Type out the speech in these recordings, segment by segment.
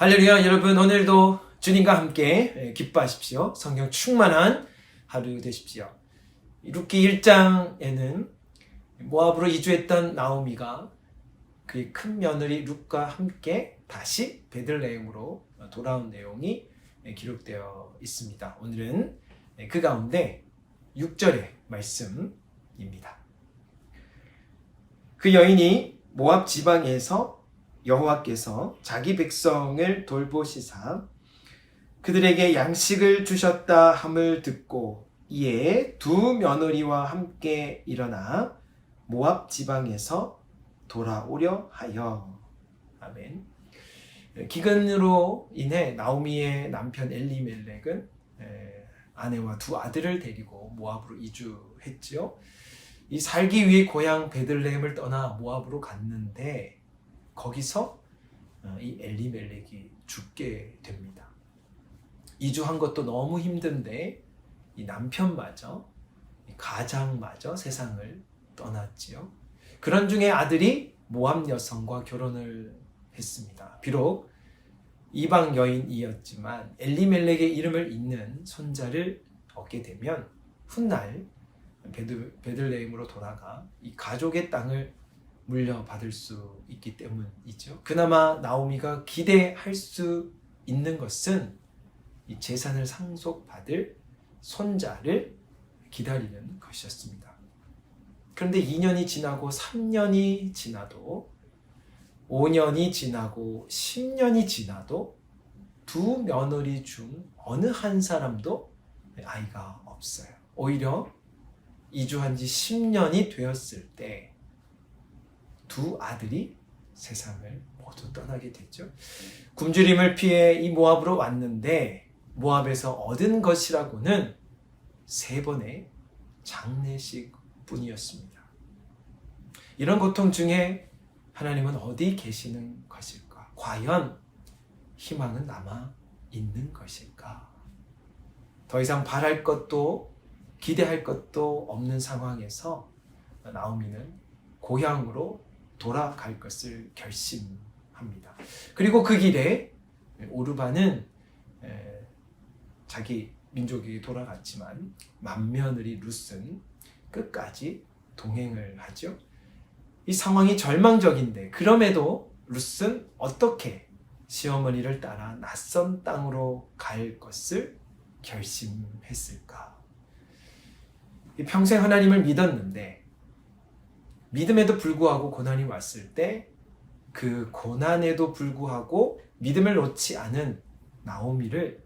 할렐루야 여러분 오늘도 주님과 함께 예, 기뻐하십시오. 성경 충만한 하루 되십시오. 루키 1장에는 모압으로 이주했던 나오미가 그의 큰 며느리 룩과 함께 다시 베들레헴으로 돌아온 내용이 예, 기록되어 있습니다. 오늘은 예, 그 가운데 6절의 말씀입니다. 그 여인이 모압 지방에서 여호와께서 자기 백성을 돌보시사 그들에게 양식을 주셨다 함을 듣고 이에 두 며느리와 함께 일어나 모압 지방에서 돌아오려 하여 아멘. 기근으로 인해 나오미의 남편 엘리멜렉은 에, 아내와 두 아들을 데리고 모압으로 이주했지요. 이 살기 위해 고향 베들레헴을 떠나 모압으로 갔는데 거기서 어, 이 엘리멜렉이 죽게 됩니다. 이주한 것도 너무 힘든데 이 남편마저 이 가장마저 세상을 떠났지요. 그런 중에 아들이 모압 여성과 결혼을 했습니다. 비록 이방 여인이었지만 엘리멜렉의 이름을 잇는 손자를 얻게 되면 훗날 베들, 베들레헴으로 돌아가 이 가족의 땅을 물려받을 수 있기 때문이죠. 그나마 나오미가 기대할 수 있는 것은 이 재산을 상속받을 손자를 기다리는 것이었습니다. 그런데 2년이 지나고 3년이 지나도 5년이 지나고 10년이 지나도 두 며느리 중 어느 한 사람도 아이가 없어요. 오히려 이주한 지 10년이 되었을 때 두 아들이 세상을 모두 떠나게 됐죠. 굶주림을 피해 이 모압으로 왔는데 모압에서 얻은 것이라고는 세 번의 장례식 뿐이었습니다. 이런 고통 중에 하나님은 어디 계시는 것일까? 과연 희망은 남아 있는 것일까? 더 이상 바랄 것도 기대할 것도 없는 상황에서 나오미는 고향으로 돌아갈 것을 결심합니다. 그리고 그 길에 오르바는 자기 민족이 돌아갔지만 맏며느리 룻은 끝까지 동행을 하죠. 이 상황이 절망적인데 그럼에도 룻은 어떻게 시어머니를 따라 낯선 땅으로 갈 것을 결심했을까? 평생 하나님을 믿었는데 믿음에도 불구하고 고난이 왔을 때 그 고난에도 불구하고 믿음을 놓지 않은 나오미를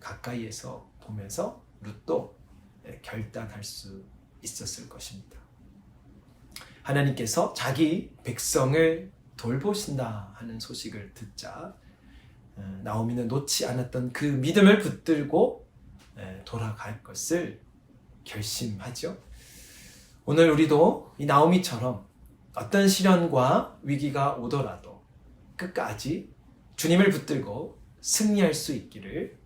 가까이에서 보면서 룻도 결단할 수 있었을 것입니다. 하나님께서 자기 백성을 돌보신다 하는 소식을 듣자 어, 나오미는 놓지 않았던 그 믿음을 붙들고 돌아갈 것을 결심하죠. 오늘 우리도 이 나오미처럼 어떤 시련과 위기가 오더라도 끝까지 주님을 붙들고 승리할 수 있기를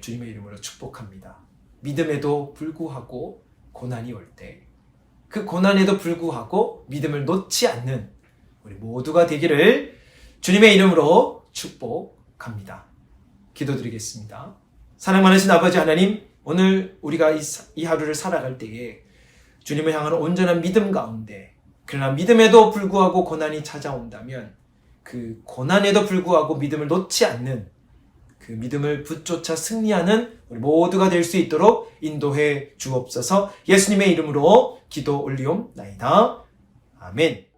주님의 이름으로 축복합니다. 믿음에도 불구하고 고난이 올 때, 그 고난에도 불구하고 믿음을 놓지 않는 우리 모두가 되기를 주님의 이름으로 축복합니다. 기도드리겠습니다. 사랑 많으신 아버지 하나님, 오늘 우리가 이, 이 하루를 살아갈 때에 주님을 향하는 온전한 믿음 가운데 그러나 믿음에도 불구하고 고난이 찾아온다면 그 고난에도 불구하고 믿음을 놓지 않는 그 믿음을 붙조차 승리하는 우리 모두가 될 수 있도록 인도해 주옵소서 예수님의 이름으로 기도 올리옵나이다. 아멘.